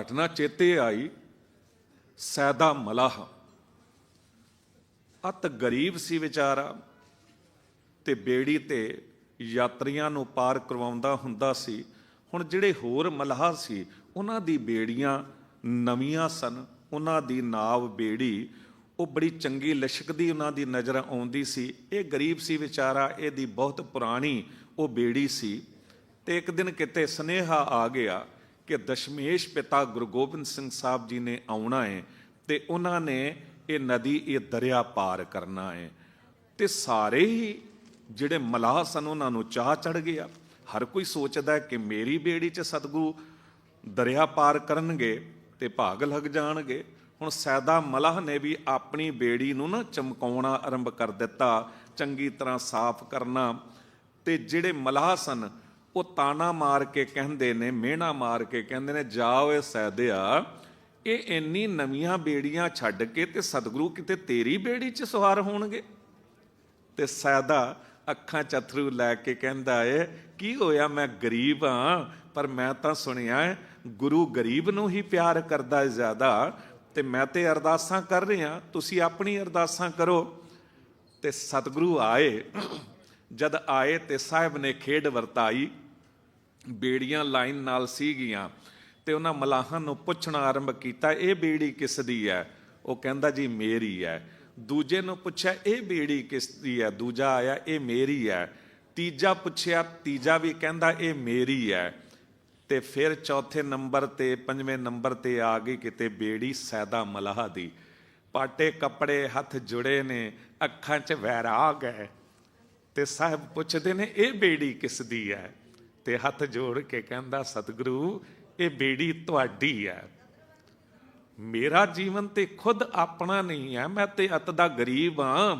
ਘਟਨਾ ਚੇਤੇ ਆਈ, ਸੈਦਾ ਮਲਾਹ। ਅਤ ਗਰੀਬ ਸੀ ਵਿਚਾਰਾ ਤੇ ਬੇੜੀ ਤੇ ਯਾਤਰੀਆਂ ਨੂੰ ਪਾਰ ਕਰਵਾਉਂਦਾ ਹੁੰਦਾ ਸੀ। ਹੁਣ ਜਿਹੜੇ ਹੋਰ ਮਲਾਹ ਸੀ, ਉਹਨਾਂ ਦੀ ਬੇੜੀਆਂ ਨਵੀਆਂ ਸਨ। ਉਹਨਾਂ ਦੀ ਨਾਵ ਬੇੜੀ, ਉਹ ਬੜੀ ਚੰਗੀ ਲਸ਼ਕਦੀ ਉਹਨਾਂ ਦੀ ਨਜ਼ਰ ਆਉਂਦੀ ਸੀ। ਇਹ ਗਰੀਬ ਸੀ ਵਿਚਾਰਾ, ਇਹਦੀ ਬਹੁਤ ਪੁਰਾਣੀ ਉਹ ਬੇੜੀ ਸੀ। ਤੇ ਇੱਕ ਦਿਨ ਕਿਤੇ ਸਨੇਹਾ ਆ ਗਿਆ ਕਿ ਦਸ਼ਮੇਸ਼ ਪਿਤਾ ਗੁਰੂ ਗੋਬਿੰਦ ਸਿੰਘ ਸਾਹਿਬ ਜੀ ਨੇ ਆਉਣਾ ਹੈ ਤੇ ਉਹਨਾਂ ਨੇ ਇਹ ਨਦੀ, ਇਹ ਦਰਿਆ ਪਾਰ ਕਰਨਾ ਹੈ ਤੇ ਸਾਰੇ ਹੀ ਜਿਹੜੇ ਮਲਾਹ ਸਨ, ਉਹਨਾਂ ਨੂੰ ਚਾਹ ਚੜ ਗਿਆ। ਹਰ ਕੋਈ ਸੋਚਦਾ ਕਿ ਮੇਰੀ ਬੇੜੀ 'ਚ ਸਤਿਗੁਰੂ ਦਰਿਆ ਪਾਰ ਕਰਨਗੇ ਤੇ ਭਾਗ ਲੱਗ ਜਾਣਗੇ। ਹੁਣ ਸੈਦਾ ਮਲਾਹ ਨੇ ਵੀ ਆਪਣੀ ਬੇੜੀ ਨੂੰ ਨਾ ਚਮਕਾਉਣਾ ਆਰੰਭ ਕਰ ਦਿੱਤਾ, ਚੰਗੀ ਤਰ੍ਹਾਂ ਸਾਫ਼ ਕਰਨਾ। ਤੇ ਜਿਹੜੇ ਮਲਾਹ ਸਨ ਉਹ ਤਾਣਾ ਮਾਰ ਕੇ ਕਹਿੰਦੇ ਨੇ, ਮਿਹਣਾ ਮਾਰ ਕੇ ਕਹਿੰਦੇ ਨੇ, ਜਾਓ ਓਏ ਸੈਦਿਆ, ਇਹ ਇੰਨੀ ਨਵੀਆਂ ਬੇੜੀਆਂ ਛੱਡ ਕੇ ਤੇ ਸਤਿਗੁਰੂ ਕਿਤੇ ਤੇਰੀ ਬੇੜੀ 'ਚ ਸਵਾਰ ਹੋਣਗੇ? ਤੇ ਸੈਦਾ ਅੱਖਾਂ ਚ ਅਥਰੂ ਲੈ ਕੇ ਕਹਿੰਦਾ ਏ, ਕੀ ਹੋਇਆ, ਮੈਂ ਗਰੀਬ ਹਾਂ ਪਰ ਮੈਂ ਤਾਂ ਸੁਣਿਆ ਗੁਰੂ ਗਰੀਬ ਨੂੰ ਹੀ ਪਿਆਰ ਕਰਦਾ ਹੈ ਜ਼ਿਆਦਾ, ਤੇ ਮੈਂ ਤੇ ਅਰਦਾਸਾਂ ਕਰ ਰਿਹਾ, ਤੁਸੀਂ ਆਪਣੀ ਅਰਦਾਸਾਂ ਕਰੋ। ਤੇ ਸਤਿਗੁਰੂ ਆਏ, ਜਦ ਆਏ ਤੇ ਸਾਹਿਬ ਨੇ ਖੇਡ ਵਰਤਾਈ ਬੇੜੀਆਂ ਲਾਈਨ ਨਾਲ ਸੀਗੀਆਂ ਤੇ ਉਹਨਾਂ ਮਲਾਹਾਂ ਨੂੰ ਪੁੱਛਣਾ ਆਰੰਭ ਕੀਤਾ, ਇਹ ਬੇੜੀ ਕਿਸ ਦੀ ਹੈ? ਉਹ ਕਹਿੰਦਾ, ਜੀ, ਮੇਰੀ ਹੈ। ਦੂਜੇ ਨੂੰ ਪੁੱਛਿਆ, ਇਹ ਬੇੜੀ ਕਿਸ ਦੀ ਹੈ? ਦੂਜਾ ਆਇਆ, ਇਹ ਮੇਰੀ ਹੈ। ਤੀਜਾ ਪੁੱਛਿਆ, ਤੀਜਾ ਵੀ ਕਹਿੰਦਾ, ਇਹ ਮੇਰੀ ਹੈ। ਤੇ ਫਿਰ ਚੌਥੇ ਨੰਬਰ ਤੇ, ਪੰਜਵੇਂ ਨੰਬਰ ਤੇ ਆ ਗਈ ਕਿਤੇ ਬੇੜੀ ਸੈਦਾ ਮਲਾਹ ਦੀ। ਪਾਟੇ ਕੱਪੜੇ ਹੱਥ ਜੁੜੇ ਨੇ, ਅੱਖਾਂ 'ਚ ਵੈਰਾਗ ਹੈ। ਤੇ ਸਾਹਿਬ ਪੁੱਛਦੇ ਨੇ, ਇਹ ਬੇੜੀ ਕਿਸ ਦੀ ਹੈ? ਤੇ ਹੱਥ ਜੋੜ ਕੇ ਕਹਿੰਦਾ, ਸਤਿਗੁਰੂ, ਇਹ ਬੇੜੀ ਤੁਹਾਡੀ ਹੈ ਮੇਰਾ ਜੀਵਨ ਤੇ ਖੁਦ ਆਪਣਾ ਨਹੀਂ ਹੈ ਮੈਂ ਤੇ ਅਤ ਦਾ ਗਰੀਬ ਹਾਂ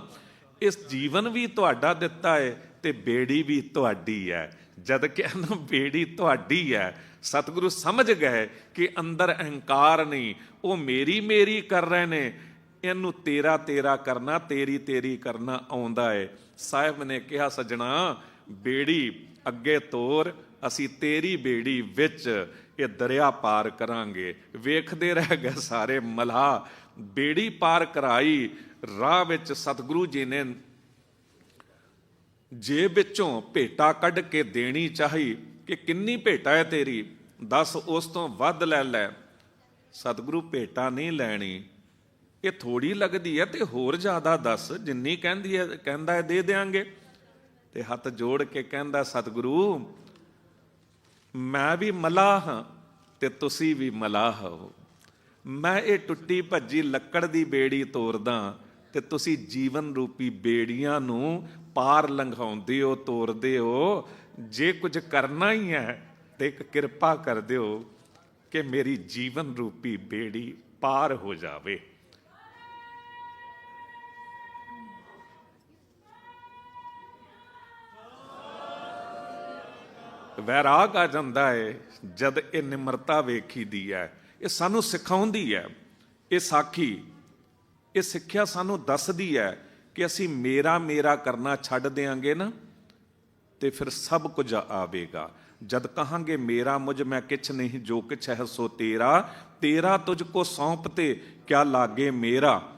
ਇਸ ਜੀਵਨ ਵੀ ਤੁਹਾਡਾ ਦਿੱਤਾ ਹੈ ਤੇ ਬੇੜੀ ਵੀ ਤੁਹਾਡੀ ਹੈ ਜਦ ਕਹਿੰਦਾ ਬੇੜੀ ਤੁਹਾਡੀ ਹੈ ਸਤਿਗੁਰੂ ਸਮਝ ਗਏ ਕਿ ਅੰਦਰ ਅਹੰਕਾਰ ਨਹੀਂ, ਉਹ ਮੇਰੀ ਮੇਰੀ ਕਰ ਰਹੇ ਨੇ। ਇਹਨੂੰ ਤੇਰਾ ਤੇਰਾ ਕਰਨਾ, ਤੇਰੀ ਤੇਰੀ ਕਰਨਾ ਆਉਂਦਾ ਹੈ ਸਾਹਿਬ ਨੇ ਕਿਹਾ, ਸਜਣਾ, ਬੇੜੀ ਅੱਗੇ ਤੋਰ, ਅਸੀਂ ਤੇਰੀ ਬੇੜੀ ਵਿੱਚ ਇਹ ਦਰਿਆ ਪਾਰ ਕਰਾਂਗੇ। ਵੇਖਦੇ ਰਹਿ ਗਏ ਸਾਰੇ ਮਲਾ। ਬੇੜੀ ਪਾਰ ਕਰਾਈ, ਰਾਹ ਵਿੱਚ ਸਤਿਗੁਰੂ ਜੀ ਨੇ ਜੇਬ ਵਿੱਚੋਂ ਭੇਟਾ ਕੱਢ ਕੇ ਦੇਣੀ ਚਾਹੀ ਕਿ ਕਿੰਨੀ ਭੇਟਾ ਹੈ ਤੇਰੀ? ਦੱਸ ਉਸ ਤੋਂ ਵੱਧ ਲੈ ਲੈ। ਸਤਿਗੁਰੂ ਭੇਟਾ ਨਹੀਂ ਲੈਣੀ। ਇਹ ਥੋੜੀ ਲੱਗਦੀ ਹੈ ਤੇ ਹੋਰ ਜ਼ਿਆਦਾ ਦੱਸ, ਜਿੰਨੀ ਕਹਿੰਦੀ ਹੈ, ਕਹਿੰਦਾ ਹੈ ਦੇ ਦੇਾਂਗੇ ਤੇ ਹੱਥ ਜੋੜ ਕੇ ਕਹਿੰਦਾ, ਸਤਿਗੁਰੂ, ਮੈਂ ਵੀ ਮਲਾਹ ਹਾਂ ਤੇ ਤੁਸੀਂ ਵੀ ਮਲਾਹ ਹੋ। ਮੈਂ ਇਹ ਟੁੱਟੀ ਭੱਜੀ ਲੱਕੜ ਦੀ ਬੇੜੀ ਤੋਰਦਾ ਤੇ ਤੁਸੀਂ ਜੀਵਨ ਰੂਪੀ ਬੇੜੀਆਂ ਨੂੰ ਪਾਰ ਲੰਘਾਉਂਦੇ ਹੋ, ਤੋਰਦੇ ਹੋ। ਜੇ ਕੁਝ ਕਰਨਾ ਹੀ ਹੈ ਤੇ ਇੱਕ ਕਿਰਪਾ ਕਰ ਦਿਓ ਕਿ ਮੇਰੀ ਜੀਵਨ ਰੂਪੀ ਬੇੜੀ ਪਾਰ ਹੋ ਜਾਵੇ। ਵੈਰਾਗ ਆ ਜਾਂਦਾ ਹੈ ਜਦ ਇਹ ਨਿਮਰਤਾ ਵੇਖੀਦੀ ਹੈ ਇਹ ਸਾਨੂੰ ਸਿਖਾਉਂਦੀ ਹੈ ਇਹ ਸਾਖੀ, ਇਹ ਸਿੱਖਿਆ ਸਾਨੂੰ ਦੱਸਦੀ ਹੈ ਕਿ ਅਸੀਂ ਮੇਰਾ ਮੇਰਾ ਕਰਨਾ ਛੱਡ ਦੇਾਂਗੇ ਨਾ, ਤੇ ਫਿਰ ਸਭ ਕੁਝ ਆਵੇਗਾ। ਜਦ ਕਹਾਂਗੇ, ਮੇਰਾ ਮੁਝ ਮੈਂ ਕਿਛ ਨਹੀਂ, ਜੋ ਕਿਛ ਹੈ ਸੋ ਤੇਰਾ। ਤੇਰਾ ਤੁਝ ਕੋ ਸੌਂਪ ਤੇ ਕਿਆ ਲਾਗੇ ਮੇਰਾ?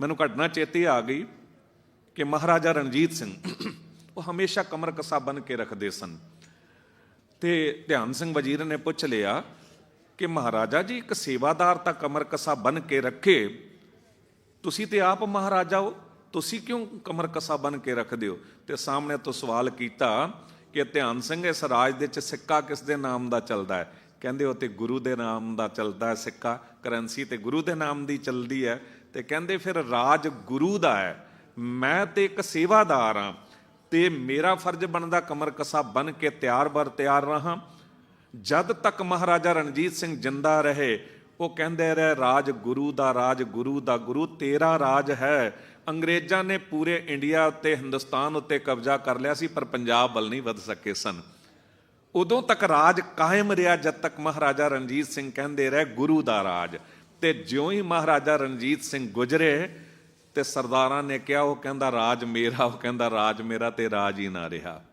ਮੈਨੂੰ ਘਟਨਾ ਚੇਤੇ ਆ ਗਈ ਕਿ ਮਹਾਰਾਜਾ ਰਣਜੀਤ ਸਿੰਘ ਉਹ ਹਮੇਸ਼ਾ ਕਮਰ ਕਸਾ ਬਨ ਕੇ ਰੱਖਦੇ ਸਨ। ਤੇ ਧਿਆਨ ਸਿੰਘ ਵਜ਼ੀਰ ਨੇ ਪੁੱਛ ਲਿਆ ਕਿ ਮਹਾਰਾਜਾ ਜੀ, ਇੱਕ ਸੇਵਾਦਾਰ ਤਾਂ ਕਮਰ ਕਸਾ ਬਨ ਕੇ ਰੱਖੇ, ਤੁਸੀਂ ਤੇ ਆਪ ਮਹਾਰਾਜਾ ਹੋ, ਤੁਸੀਂ ਕਿਉਂ ਕਮਰ ਕਸਾ ਬਨ ਕੇ ਰੱਖਦੇ ਹੋ? ਤੇ ਸਾਹਮਣੇ ਤੋਂ ਸਵਾਲ ਕੀਤਾ ਕਿ ਧਿਆਨ ਸਿੰਘ, ਇਸ ਰਾਜ ਦੇ ਵਿੱਚ ਸਿੱਕਾ ਕਿਸ ਦੇ ਨਾਮ ਦਾ ਚੱਲਦਾ ਹੈ? ਕਹਿੰਦੇ ਉਹ ਤੇ ਗੁਰੂ ਦੇ ਨਾਮ ਦਾ ਚੱਲਦਾ ਹੈ ਸਿੱਕਾ, ਕਰੰਸੀ ਤੇ ਗੁਰੂ ਦੇ ਨਾਮ ਦੀ ਚੱਲਦੀ ਹੈ। ਤੇ ਕਹਿੰਦੇ ਫਿਰ ਰਾਜ ਗੁਰੂ ਦਾ ਹੈ। ਮੈਂ ਤੇ ਇੱਕ ਸੇਵਾਦਾਰ ਹਾਂ। ਤੇ ਮੇਰਾ ਫਰਜ਼ ਬਣਦਾ ਕਮਰ ਕਸਾ ਬਨ ਕੇ ਤਿਆਰ ਬਰ ਤਿਆਰ ਰਹਾ। ਜਦ ਤੱਕ ਮਹਾਰਾਜਾ ਰਣਜੀਤ ਸਿੰਘ ਜਿੰਦਾ ਰਹੇ, ਉਹ ਕਹਿੰਦੇ ਰਹੇ, ਰਾਜ ਗੁਰੂ ਦਾ ਰਾਜ, ਗੁਰੂ ਦਾ ਗੁਰੂ, ਤੇਰਾ ਰਾਜ ਹੈ। ਅੰਗਰੇਜ਼ਾਂ ਨੇ ਪੂਰੇ ਇੰਡੀਆ ਉੱਤੇ ਹਿੰਦੁਸਤਾਨ ਉੱਤੇ ਕਬਜ਼ਾ ਕਰ ਲਿਆ ਸੀ, ਪਰ ਪੰਜਾਬ ਵੱਲ ਨਹੀਂ ਵੱਧ ਸਕੇ ਸਨ। ਉਦੋਂ ਤੱਕ ਰਾਜ ਕਾਇਮ ਰਿਹਾ, ਜਦ ਤੱਕ ਮਹਾਰਾਜਾ ਰਣਜੀਤ ਸਿੰਘ ਕਹਿੰਦੇ ਰਹੇ, ਗੁਰੂ ਦਾ ਰਾਜ। ਤੇ ਜਿਉਂ ਹੀ ਮਹਾਰਾਜਾ ਰਣਜੀਤ ਸਿੰਘ ਗੁਜਰੇ ਤੇ ਸਰਦਾਰਾਂ ਨੇ ਕਿਹਾ, ਉਹ ਕਹਿੰਦਾ, ਰਾਜ ਮੇਰਾ, ਉਹ ਕਹਿੰਦਾ, ਰਾਜ ਮੇਰਾ ਤੇ ਰਾਜ ਹੀ ਨਾ ਰਿਹਾ।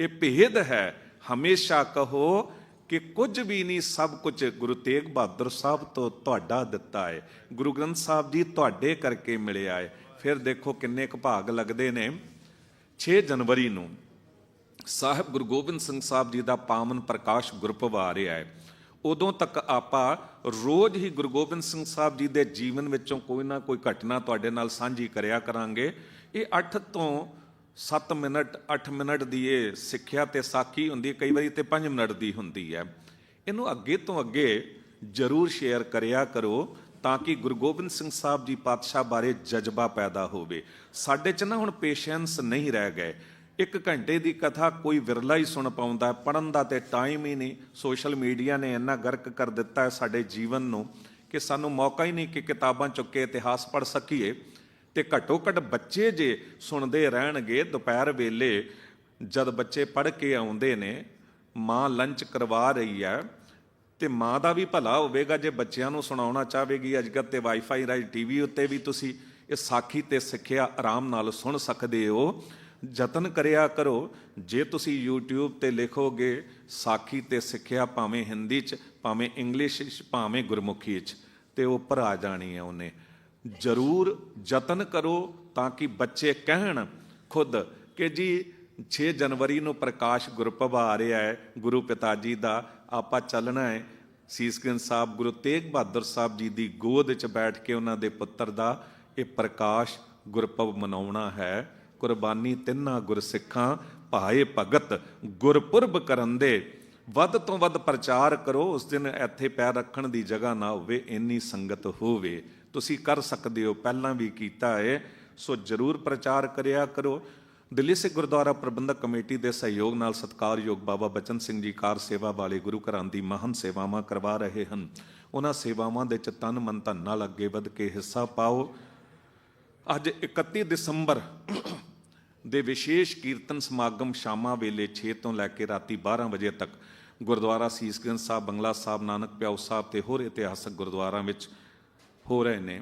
ਇਹ ਭੇਦ ਹੈ। ਹਮੇਸ਼ਾ ਕਹੋ ਕਿ ਕੁਝ ਵੀ ਨਹੀਂ, ਸਭ ਕੁਝ ਗੁਰੂ ਤੇਗ ਬਹਾਦਰ ਸਾਹਿਬ ਤੋਂ ਤੁਹਾਡਾ ਦਿੱਤਾ ਹੈ। ਗੁਰੂ ਗ੍ਰੰਥ ਸਾਹਿਬ ਜੀ ਤੁਹਾਡੇ ਕਰਕੇ ਮਿਲਿਆ ਹੈ। ਫਿਰ ਦੇਖੋ ਕਿੰਨੇ ਕੁ ਭਾਗ ਲੱਗਦੇ ਨੇ। 6 ਜਨਵਰੀ ਨੂੰ ਸਾਹਿਬ ਗੁਰੂ ਗੋਬਿੰਦ ਸਿੰਘ ਸਾਹਿਬ ਜੀ ਦਾ ਪਾਵਨ ਪ੍ਰਕਾਸ਼ ਗੁਰਪੁਰਬ ਆ ਰਿਹਾ ਹੈ। ਉਦੋਂ ਤੱਕ ਆਪਾਂ ਰੋਜ਼ ਹੀ ਗੁਰੂ ਗੋਬਿੰਦ ਸਿੰਘ ਸਾਹਿਬ ਜੀ ਦੇ ਜੀਵਨ ਵਿੱਚੋਂ ਕੋਈ ਨਾ ਕੋਈ ਘਟਨਾ ਤੁਹਾਡੇ ਨਾਲ ਸਾਂਝੀ ਕਰਿਆ ਕਰਾਂਗੇ। ਇਹ 8 ਤੋਂ 7 ਮਿੰਟ 8 ਮਿੰਟ ਦੀ ਇਹ ਸਿੱਖਿਆ ਤੇ ਸਾਖੀ ਹੁੰਦੀ ਹੈ, ਕਈ ਵਾਰੀ ਤੇ 5 ਮਿੰਟ ਦੀ ਹੁੰਦੀ ਹੈ। ਇਹਨੂੰ ਅੱਗੇ ਤੋਂ ਅੱਗੇ ਜਰੂਰ ਸ਼ੇਅਰ ਕਰਿਆ ਕਰੋ ਤਾਂ ਕਿ ਗੁਰੂ ਗੋਬਿੰਦ ਸਿੰਘ ਸਾਹਿਬ ਜੀ ਪਾਤਸ਼ਾਹ ਬਾਰੇ ਜਜ਼ਬਾ ਪੈਦਾ ਹੋਵੇ। ਸਾਡੇ 'ਚ ਨਾ ਹੁਣ ਪੇਸ਼ੈਂਸ ਨਹੀਂ ਰਹਿ ਗਏ। ਇੱਕ ਘੰਟੇ ਦੀ ਕਥਾ ਕੋਈ ਵਿਰਲਾ ਹੀ ਸੁਣ ਪਾਉਂਦਾ ਪੜਨ ਦਾ ਤੇ ਟਾਈਮ ਹੀ ਨਹੀਂ ਸੋਸ਼ਲ ਮੀਡੀਆ ਨੇ ਇੰਨਾ ਗਰਕ ਕਰ ਦਿੱਤਾ ਹੈ ਸਾਡੇ ਜੀਵਨ ਨੂੰ ਕਿ ਸਾਨੂੰ ਮੌਕਾ ਹੀ ਨਹੀਂ ਕਿ ਕਿਤਾਬਾਂ ਚੁੱਕ ਕੇ ਇਤਿਹਾਸ ਪੜ ਸਕੀਏ ਤੇ ਘੱਟੋ ਘੱਟ ਬੱਚੇ ਜੇ ਸੁਣਦੇ ਰਹਿਣਗੇ, ਦੁਪਹਿਰ ਵੇਲੇ ਜਦ ਬੱਚੇ ਪੜ ਕੇ ਆਉਂਦੇ ਨੇ, ਮਾਂ ਲੰਚ ਕਰਵਾ ਰਹੀ ਹੈ ਤੇ ਮਾਂ ਦਾ ਵੀ ਭਲਾ ਹੋਵੇਗਾ ਜੇ ਬੱਚਿਆਂ ਨੂੰ ਸੁਣਾਉਣਾ ਚਾਹਵੇਗੀ। ਅੱਜਕੱਲ ਤੇ ਵਾਈਫਾਈ ਰਾਈ ਟੀਵੀ ਉੱਤੇ ਵੀ ਤੁਸੀਂ ਇਹ ਸਾਖੀ ਤੇ ਸਿੱਖਿਆ ਆਰਾਮ ਨਾਲ ਸੁਣ ਸਕਦੇ ਹੋ। ਯਤਨ ਕਰਿਆ ਕਰੋ। ਜੇ ਤੁਸੀਂ YouTube ਤੇ ਲਿਖੋਗੇ, ਸਾਖੀ ਤੇ ਸਿੱਖਿਆ ਭਾਵੇਂ ਹਿੰਦੀ ਚ, ਭਾਵੇਂ ਇੰਗਲਿਸ਼ ਚ, ਭਾਵੇਂ ਗੁਰਮੁਖੀ ਚ, ਤੇ ਉਹ ਭਰਾ ਜਾਣੀ ਹੈ ਉਹਨੇ। ਜ਼ਰੂਰ ਯਤਨ ਕਰੋ ਤਾਂ ਕਿ ਬੱਚੇ ਕਹਿਣ ਖੁਦ ਕਿ ਜੀ 6 ਜਨਵਰੀ ਨੂੰ ਪ੍ਰਕਾਸ਼ ਗੁਰਪੁਰਬ ਆ ਰਿਹਾ ਹੈ, ਗੁਰੂ ਪਿਤਾ ਜੀ ਦਾ ਆਪਾਂ ਚੱਲਣਾ ਹੈ। ਸੀਸਗੰਜ ਸਾਹਿਬ, ਗੁਰੂ ਤੇਗ ਬਹਾਦਰ ਸਾਹਿਬ ਜੀ ਦੀ ਗੋਦ 'ਚ ਬੈਠ ਕੇ ਉਹਨਾਂ ਦੇ ਪੁੱਤਰ ਦਾ ਇਹ ਪ੍ਰਕਾਸ਼ ਗੁਰਪੁਰਬ ਮਨਾਉਣਾ ਹੈ। ਕੁਰਬਾਨੀ ਤਿੰਨਾ ਗੁਰਸਿੱਖਾਂ, ਭਾਏ ਭਗਤ, ਗੁਰਪੁਰਬ ਕਰਨ ਦੇ। ਵੱਧ ਤੋਂ ਵੱਧ ਪ੍ਰਚਾਰ ਕਰੋ, ਉਸ ਦਿਨ ਇੱਥੇ ਪੈਰ ਰੱਖਣ ਦੀ ਜਗ੍ਹਾ ਨਾ ਹੋਵੇ, ਇੰਨੀ ਸੰਗਤ ਹੋਵੇ। ਤੁਸੀਂ ਕਰ ਸਕਦੇ ਹੋ, ਪਹਿਲਾਂ ਵੀ ਕੀਤਾ ਹੈ ਸੋ ਜਰੂਰ ਪ੍ਰਚਾਰ ਕਰਿਆ ਕਰੋ। ਦਿੱਲੀ ਸਿੱਖ ਗੁਰਦੁਆਰਾ ਪ੍ਰਬੰਧਕ ਕਮੇਟੀ ਦੇ ਸਹਿਯੋਗ ਨਾਲ ਸਤਿਕਾਰਯੋਗ ਬਾਬਾ ਬਚਨ ਸਿੰਘ ਜੀ ਕਾਰ ਸੇਵਾ ਵਾਲੇ ਗੁਰੂ ਘਰਾਂ ਦੀ ਮਹਾਨ ਸੇਵਾਵਾਂ ਕਰਵਾ ਰਹੇ ਹਨ। ਉਹਨਾਂ ਸੇਵਾਵਾਂ ਦੇ ਚ ਤਨ ਮਨ ਧਨ ਨਾਲ ਅੱਗੇ ਵਧ ਕੇ ਹਿੱਸਾ ਪਾਓ। ਅੱਜ 31 ਦਸੰਬਰ ਦੇ ਵਿਸ਼ੇਸ਼ ਕੀਰਤਨ ਸਮਾਗਮ ਸ਼ਾਮਾਂ ਵੇਲੇ 6 ਤੋਂ ਲੈ ਕੇ ਰਾਤੀ 12 ਵਜੇ ਤੱਕ ਗੁਰਦੁਆਰਾ ਸੀਸਗੰਜ ਸਾਹਿਬ, ਬੰਗਲਾ ਸਾਹਿਬ, ਨਾਨਕ ਪਿਆਉ ਸਾਹਿਬ ਤੇ ਹੋਰ ਇਤਿਹਾਸਕ ਗੁਰਦੁਆਰਾਂ ਵਿੱਚ ਹੋ ਰਹੇ ਨੇ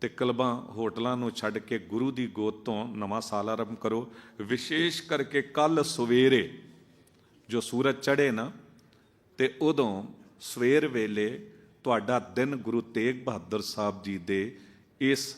ਤੇ ਕਲਬਾਂ, ਹੋਟਲਾਂ ਨੂੰ ਛੱਡ ਕੇ ਗੁਰੂ ਦੀ ਗੋਦ ਤੋਂ ਨਵਾਂ ਸਾਲ ਆਰੰਭ ਕਰੋ। ਵਿਸ਼ੇਸ਼ ਕਰਕੇ ਕੱਲ ਸਵੇਰੇ ਜੋ ਸੂਰਜ ਚੜ੍ਹੇ ਨਾ, ਤੇ ਉਦੋਂ ਸਵੇਰ ਵੇਲੇ ਤੁਹਾਡਾ ਦਿਨ ਗੁਰੂ ਤੇਗ ਬਹਾਦਰ ਸਾਹਿਬ ਜੀ ਦੇ ਇਸ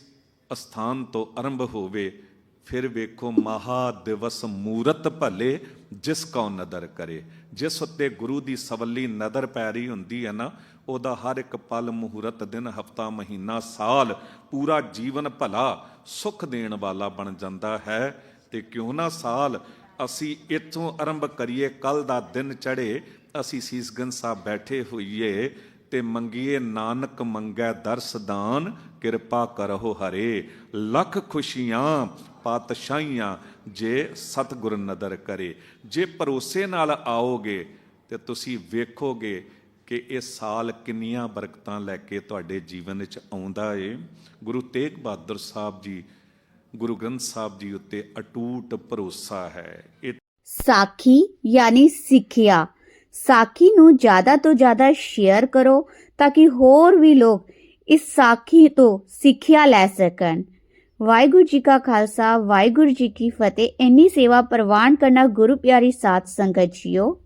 ਅਸਥਾਨ ਤੋਂ ਆਰੰਭ ਹੋਵੇ ਫਿਰ ਵੇਖੋ ਮਹਾ ਦਿਵਸ ਮੂਰਤ ਭਲੇ, ਜਿਸ ਕਉ ਨਦਰ ਕਰੇ। ਜਿਸ ਉੱਤੇ ਗੁਰੂ ਦੀ ਸਵੱਲੀ ਨਦਰ ਪੈ ਰਹੀ ਹੁੰਦੀ ਹੈ ਨਾ, ਉਹਦਾ ਹਰ ਇੱਕ ਪਲ, ਮਹੂਰਤ, ਦਿਨ, ਹਫਤਾ, ਮਹੀਨਾ, ਸਾਲ ਪੂਰਾ ਜੀਵਨ ਭਲਾ, ਸੁਖ ਦੇਣ ਵਾਲਾ ਬਣ ਜਾਂਦਾ ਹੈ। ਤੇ ਕਿਉਂ ਨਾ ਸਾਲ? ਅਸੀਂ ਇੱਥੋਂ ਆਰੰਭ ਕਰੀਏ, ਕੱਲ ਦਾ ਦਿਨ ਚੜੇ ਅਸੀਂ ਸੀਸਗੰਜ ਸਾਹਿਬ ਬੈਠੇ ਹੋਈਏ ਤੇ ਮੰਗੀਏ, ਨਾਨਕ ਮੰਗੈ ਦਰਸ ਦਾਨ, ਕਿਰਪਾ ਕਰੋ ਹਰੇ। ਲੱਖ ਖੁਸ਼ੀਆਂ ਪਾਤਸ਼ਾਹੀਆਂ ਜੇ ਸਤਿਗੁਰ ਨਦਰ ਕਰੇ। ਜੇ ਭਰੋਸੇ ਨਾਲ ਆਓਗੇ ਤੇ ਤੁਸੀਂ ਵੇਖੋਗੇ ਕਿ ਇਹ ਸਾਲ ਕਿੰਨੀਆਂ ਬਰਕਤਾਂ ਲੈ ਕੇ ਤੁਹਾਡੇ ਜੀਵਨ ਵਿੱਚ ਆਉਂਦਾ ਏ। ਗੁਰੂ ਤੇਗ ਬਹਾਦਰ ਸਾਹਿਬ ਜੀ, ਗੁਰੂ ਗ੍ਰੰਥ ਸਾਹਿਬ ਜੀ ਉੱਤੇ ਅਟੂਟ ਭਰੋਸਾ ਹੈ। ਇਹ ਸਾਖੀ ਯਾਨੀ ਸਿੱਖਿਆ। ਸਾਖੀ ਨੂੰ ਜ਼ਿਆਦਾ ਤੋਂ ਜ਼ਿਆਦਾ ਸ਼ੇਅਰ ਕਰੋ ਤਾਂ ਕਿ ਹੋਰ ਵੀ ਲੋਕ ਇਸ ਸਾਖੀ ਤੋਂ ਸਿੱਖਿਆ ਲੈ ਸਕਣ। ਵਾਹਿਗੁਰੂ ਜੀ ਕਾ ਖਾਲਸਾ, ਵਾਹਿਗੁਰੂ ਜੀ ਕੀ ਫਤਿਹ। ਇੰਨੀ ਸੇਵਾ ਪ੍ਰਵਾਨ ਕਰਨਾ ਗੁਰੂ ਪਿਆਰੀ ਸਾਧ ਸੰਗਤ ਜੀਓ